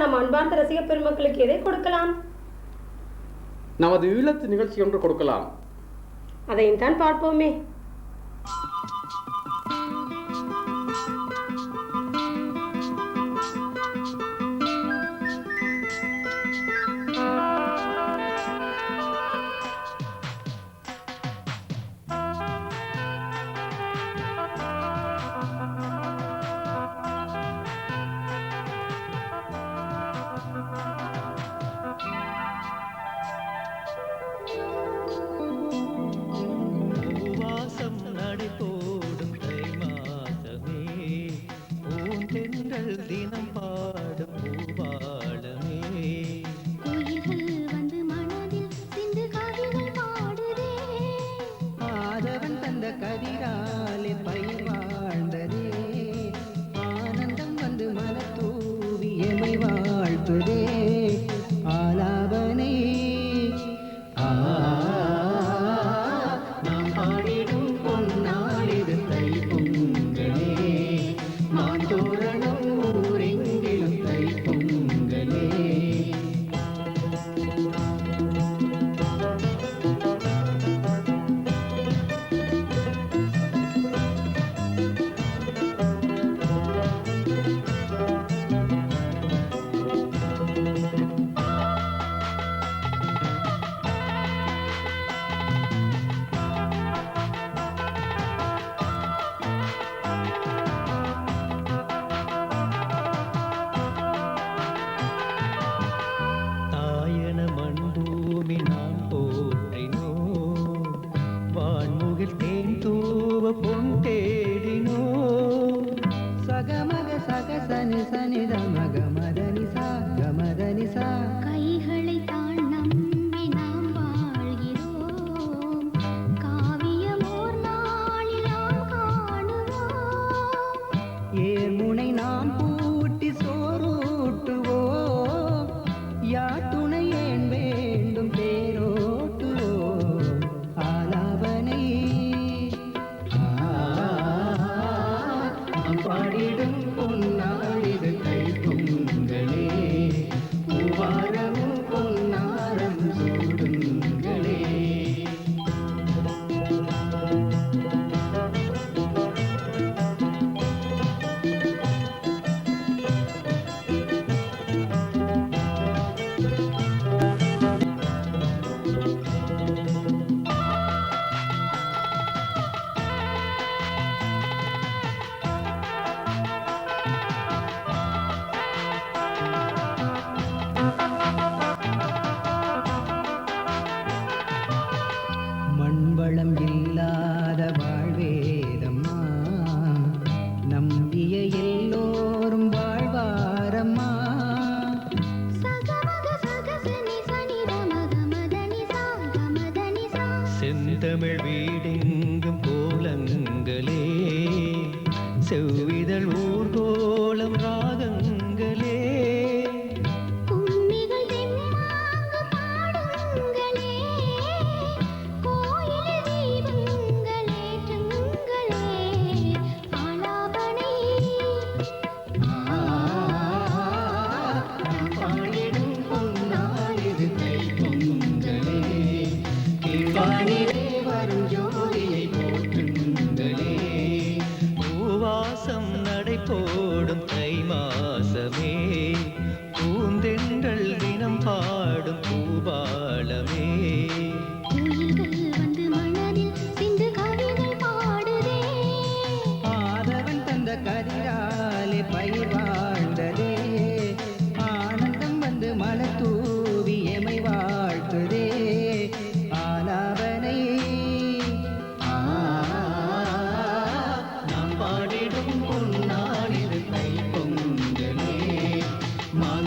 நம் அன்பார்ந்த ரசிக பெருமக்களுக்கு எதை கொடுக்கலாம்? நமது ஈழத்து நிகழ்ச்சி ஒன்று கொடுக்கலாம். அதையும் தான் பார்ப்போமே. today. さにだまが